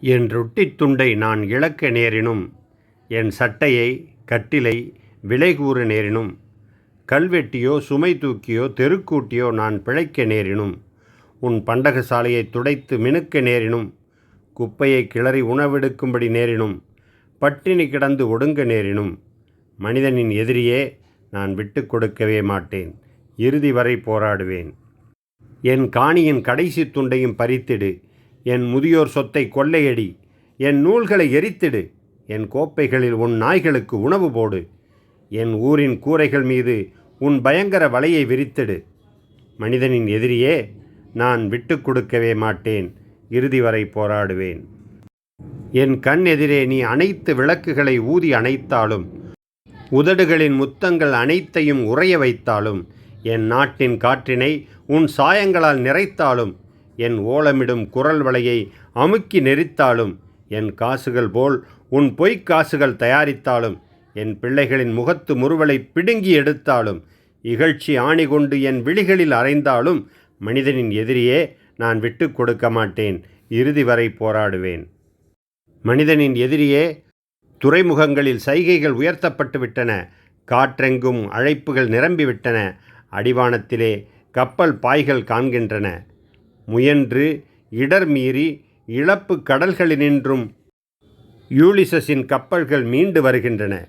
என் ரொட்டித் துண்டை நான் இழக்க நேரினும் என் சட்டையை கட்டிலை விலை கூற நேரினும் கல்வெட்டியோ சுமை தூக்கியோ தெருக்கூட்டியோ நான் பிழைக்க நேரினும் உன் பண்டகசாலையை துடைத்து மினுக்க நேரினும் குப்பையை கிளறி உணவெடுக்கும்படி நேரினும் பட்டினி கிடந்து ஒடுங்க நேரினும் மனிதனின் எதிரியே நான் விட்டு கொடுக்கவே மாட்டேன் இறுதி வரை போராடுவேன். என் காணியின் கடைசி துண்டையும் பறித்திடு என் முதியோர் சொத்தை கொள்ளையடி. என் நூல்களை எரித்திடு. என் கோப்பைகளில் உன் நாய்களுக்கு உணவு போடு. என் ஊரின் கூரைகள் மீது உன் பயங்கர வலையை விரித்திடு. மனிதனின் எதிரியே நான் விட்டு கொடுக்கவே மாட்டேன். இறுதி வரை போராடுவேன். என் கண் எதிரே நீ அனைத்து விளக்குகளை ஊதி அணைத்தாலும் உதடுகளின் முத்தங்கள் அனைத்தையும் உறைய வைத்தாலும் என் நாட்டின் காற்றினை உன் சாயங்களால் நிறைத்தாலும் என் ஓலமிடும் குரல் வலையை அமுக்கி நெரித்தாலும் என் காசுகள் போல் உன் பொய்க் காசுகள் தயாரித்தாலும் என் பிள்ளைகளின் முகத்து முறுவலை பிடுங்கி எடுத்தாலும் இகழ்ச்சி ஆணி கொண்டு என் விழிகளில் அறைந்தாலும் மனிதனின் எதிரியே நான் விட்டு கொடுக்க மாட்டேன் இறுதி வரை போராடுவேன். மனிதனின் எதிரியே துறைமுகங்களில் சைகைகள் உயர்த்தப்பட்டு விட்டன காற்றெங்கும் அழைப்புகள் நிரம்பிவிட்டன அடிவானத்திலே கப்பல் பாய்கள் காண்கின்றன. முயன்று இடர் மீறி இழப்பு கடல்களினின்றும் யூலிசஸின் கப்பல்கள் மீண்டு வருகின்றன.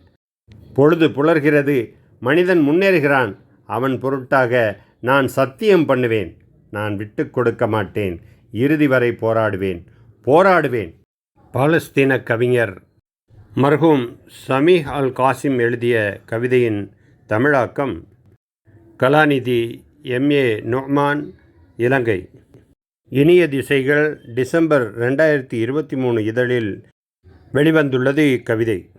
பொழுது புலர்கிறது. மனிதன் முன்னேறுகிறான். அவன் பொருட்டாக நான் சத்தியம் பண்ணுவேன். நான் விட்டு கொடுக்க மாட்டேன். இறுதி வரை போராடுவேன். போராடுவேன். பாலஸ்தீன கவிஞர் மர்ஹூம் சமீஹ் அல் காசிம் எழுதிய கவிதையின் தமிழாக்கம். கலாநிதி எம்ஏ நொஹ்மான் இலங்கை. இனிய திசைகள் டிசம்பர் ரெண்டாயிரத்தி இருபத்தி மூணு இதழில் வெளிவந்துள்ளது இக்கவிதை.